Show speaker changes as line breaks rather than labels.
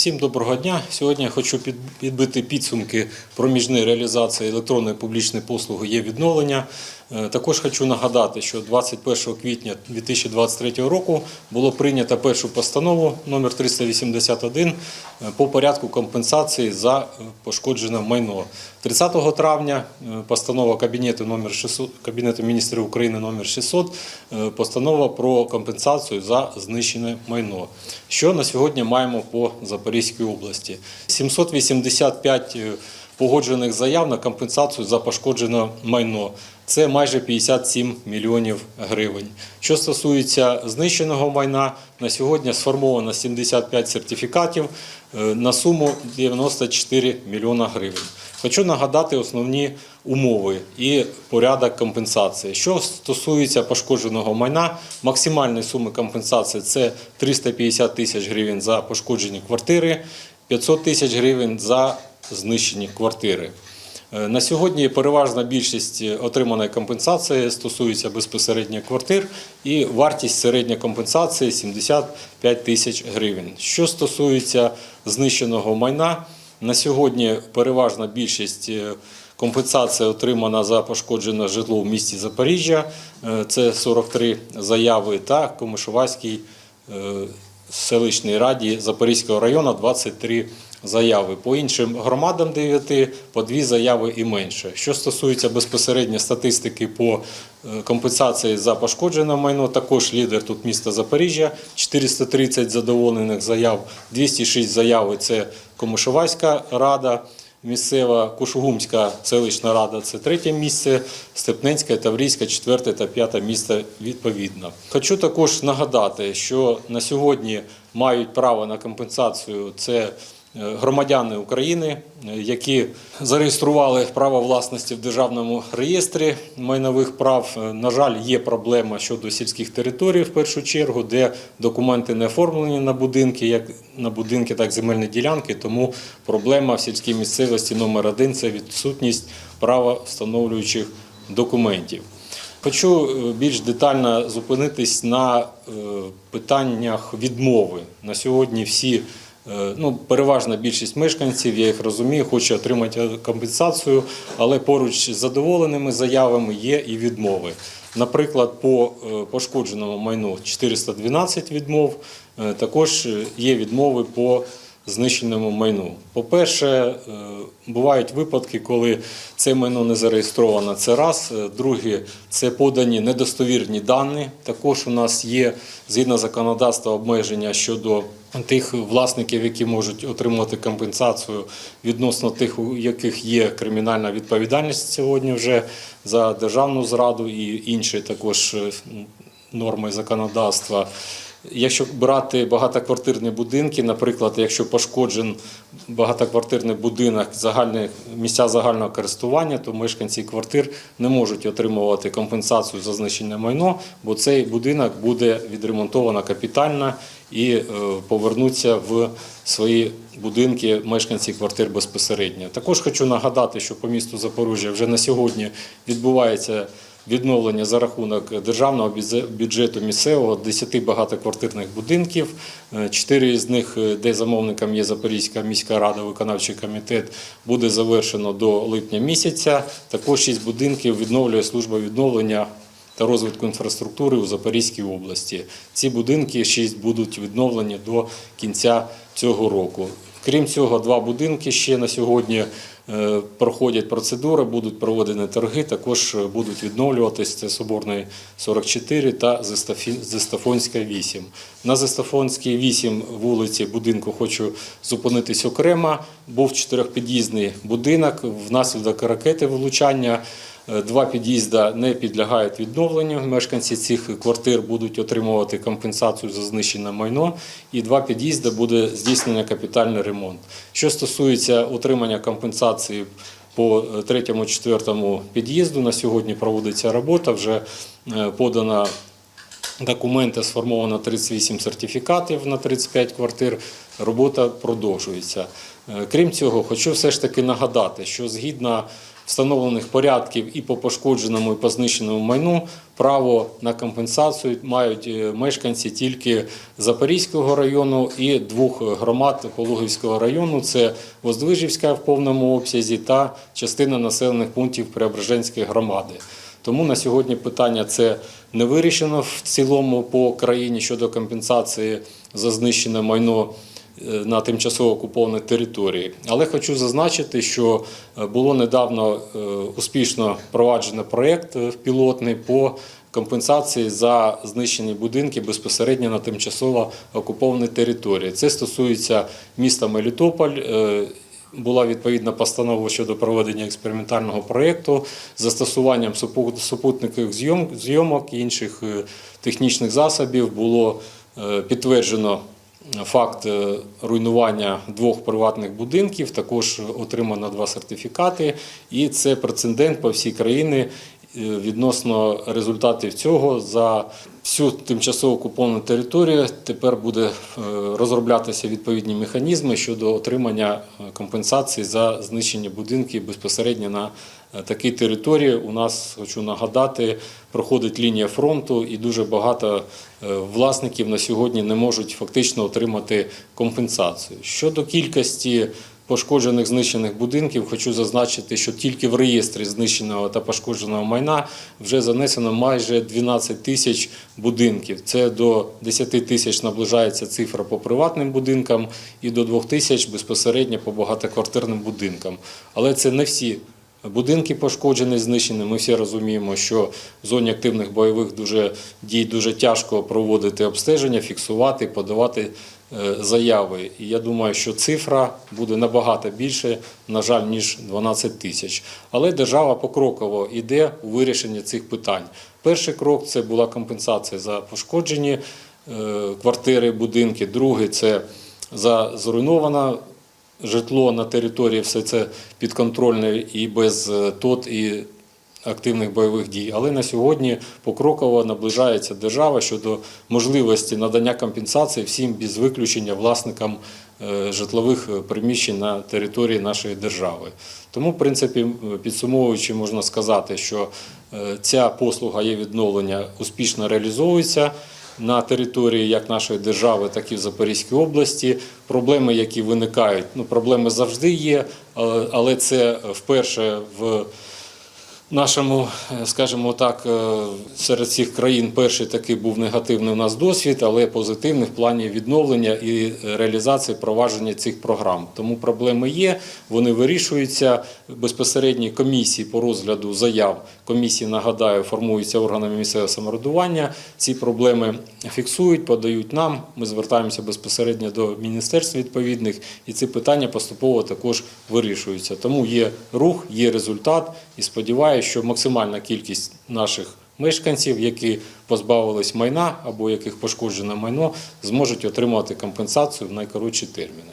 Всім доброго дня. Сьогодні я хочу підбити підсумки проміжної реалізації електронної публічної послуги є відновлення. Е, Також хочу нагадати, що 21 квітня 2023 року було прийнято першу постанову номер 381 е, по порядку компенсації за е, пошкоджене майно. 30 травня постанова Кабінету номер 600, Кабінету міністрів України номер 600, е, постанова про компенсацію за знищене майно. Що на сьогодні маємо по Запорізькій області? 785 е, погоджених заяв на компенсацію за пошкоджене майно. Це майже 57 мільйонів гривень. Що стосується знищеного майна, на сьогодні сформовано 75 сертифікатів е, на суму 94 мільйона гривень. Хочу нагадати основні умови і порядок компенсації. Що стосується пошкодженого майна, максимальні суми компенсації це 350 тисяч гривень за пошкоджені квартири, 500 тисяч гривень за знищені квартири. Е, На сьогодні переважна більшість отриманої компенсації стосується безпосередньо квартир, і вартість середньої компенсації 75 тисяч гривень. Що стосується знищеного майна, на сьогодні переважна більшість е, компенсації отримана за пошкоджене житло в місті Запоріжжя. Е, Це 43 заяви та Комишувацькій е, селищній раді Запорізького району 23 заяви. По іншим громадам 9 по 2 заяви і менше. Що стосується безпосередньо статистики по е, компенсації за пошкоджене майно, також лідер тут міста Запоріжжя, 430 задоволених заяв, 206 заяви це Комишувацька рада. Місцева Кушугумська селищна рада це третє місце, Степненська, Таврійська, четверте та п'яте місце відповідно. Хочу також нагадати, що на сьогодні мають право на компенсацію це е, громадяни України, е, які зареєстрували право власності в державному реєстрі майнових прав. Е, На жаль, є проблема щодо сільських територій в першу чергу, де документи не оформлені на будинки, як на будинки, так і земельні ділянки. Тому проблема в сільській місцевості номер один це відсутність права встановлюючих документів. Хочу е, більш детально зупинитись на е, питаннях відмови. На сьогодні всі, е, ну, переважна більшість мешканців, я їх розумію, хоче отримати компенсацію, але поруч з задоволеними заявами є і відмови. Наприклад, по пошкодженому майну 412 відмов, також є відмови по знищеному майну. По-перше, е, бувають випадки, коли це майно не зареєстровано. Це раз. Е, Друге, це подані недостовірні дані. Також у нас є згідно законодавства обмеження щодо тих власників, які можуть отримувати компенсацію відносно тих, у яких є кримінальна відповідальність сьогодні вже за державну зраду і інші також е, норми законодавства. Якщо брати багатоквартирні будинки, наприклад, якщо пошкоджен багатоквартирний будинок, загальні місця загального користування, то мешканці квартир не можуть отримувати компенсацію за знищене майно, бо цей будинок буде відремонтовано капітально і е, повернуться в свої будинки мешканці квартир безпосередньо. Також хочу нагадати, що по місту Запоріжжя вже на сьогодні відбувається відновлення за рахунок державного бюджету місцевого 10 багатоквартирних будинків. Е, Чотири з них, е, де замовником є Запорізька міська рада, виконавчий комітет, буде завершено до липня місяця. Також шість будинків відновлює служба відновлення та розвитку інфраструктури у Запорізькій області. Ці будинки шість будуть відновлені до кінця цього року. Крім цього, два будинки ще на сьогодні проходять процедури, будуть проводені торги, також е, будуть відновлюватись. Це Соборної 44 та Зестафонська 8. На Зестафонській 8 вулиці будинку хочу зупинитись окремо. Був чотирьохпід'їзний будинок. Внаслідок ракети влучання Е, Два під'їзда не підлягають відновленню. Мешканці цих квартир будуть отримувати компенсацію за знищене майно, і два під'їзди буде здійснено капітальний ремонт. Що стосується отримання компенсації по е, третьому, четвертому під'їзду, на сьогодні проводиться робота. Вже е, подана документи, сформовано 38 сертифікатів на 35 квартир. Робота продовжується. Е, Крім цього, хочу все ж таки нагадати, що згідно встановлених порядків і по пошкодженому, і по знищеному майну право на компенсацію мають е, мешканці тільки Запорізького району і двох громад Пологівського району. Це Воздвижівська в повному обсязі та частина населених пунктів Преображенської громади. Тому на сьогодні питання це не вирішено в цілому по країні щодо компенсації за знищене майно е, на тимчасово окупованій території. Але хочу зазначити, що е, було недавно е, успішно проваджено проєкт пілотний по компенсації за знищені будинки безпосередньо на тимчасово окупованій території. Це стосується міста Мелітополь. Була відповідна постанова щодо проведення експериментального проєкту з застосуванням супутникових зйом- зйомок і інших е, технічних засобів. Було е, підтверджено факт е, руйнування двох приватних будинків. Також отримано два сертифікати, і це прецедент по всій країні. Е, Відносно результатів цього за всю тимчасово окуповану територію тепер буде е, розроблятися відповідні механізми щодо отримання е, компенсації за знищені будинки безпосередньо на такій території. У нас хочу нагадати, проходить лінія фронту, і дуже багато власників на сьогодні не можуть фактично отримати компенсацію. Щодо кількості пошкоджених знищених будинків, хочу зазначити, що тільки в реєстрі знищеного та пошкодженого майна вже занесено майже 12 тисяч будинків. Це до 10 тисяч наближається цифра по приватним будинкам і до 2 тисяч безпосередньо по багатоквартирним будинкам. Але це не всі Будинки пошкоджені, знищені. Ми всі розуміємо, що в зоні активних бойових дуже дій дуже тяжко проводити обстеження, фіксувати, подавати заяви. І я думаю, що цифра буде набагато більше, на жаль, ніж 12 тисяч. Але держава покроково йде у вирішення цих питань. Перший крок це була компенсація за пошкоджені е, квартири, будинки. Другий це за зруйнована житло на території, все це підконтрольне і без е, ТОТ і активних бойових дій. Але на сьогодні покроково наближається держава щодо можливості надання компенсації всім без виключення власникам е, житлових е, приміщень на території нашої держави. Тому, в принципі, підсумовуючи, можна сказати, що е, ця послуга є відновлення успішно реалізовується на території як нашої держави, так і в Запорізькій області. Проблеми, які виникають, ну проблеми завжди є, але це вперше в нашому, е, скажімо так, е, серед всіх країн перший такий був негативний у нас досвід, але позитивний в плані відновлення і реалізації провадження цих програм. Тому проблеми є, вони вирішуються. Безпосередні комісії по розгляду заяв комісії, нагадаю, формуються органами місцевого самоврядування. Ці проблеми фіксують, подають нам. Ми звертаємося безпосередньо до міністерств відповідних, і ці питання поступово також вирішуються. Тому є рух, є результат, і сподіваюся, що максимальна кількість наших мешканців, які позбавились майна або яких пошкоджене майно, зможуть отримати компенсацію в найкоротші терміни.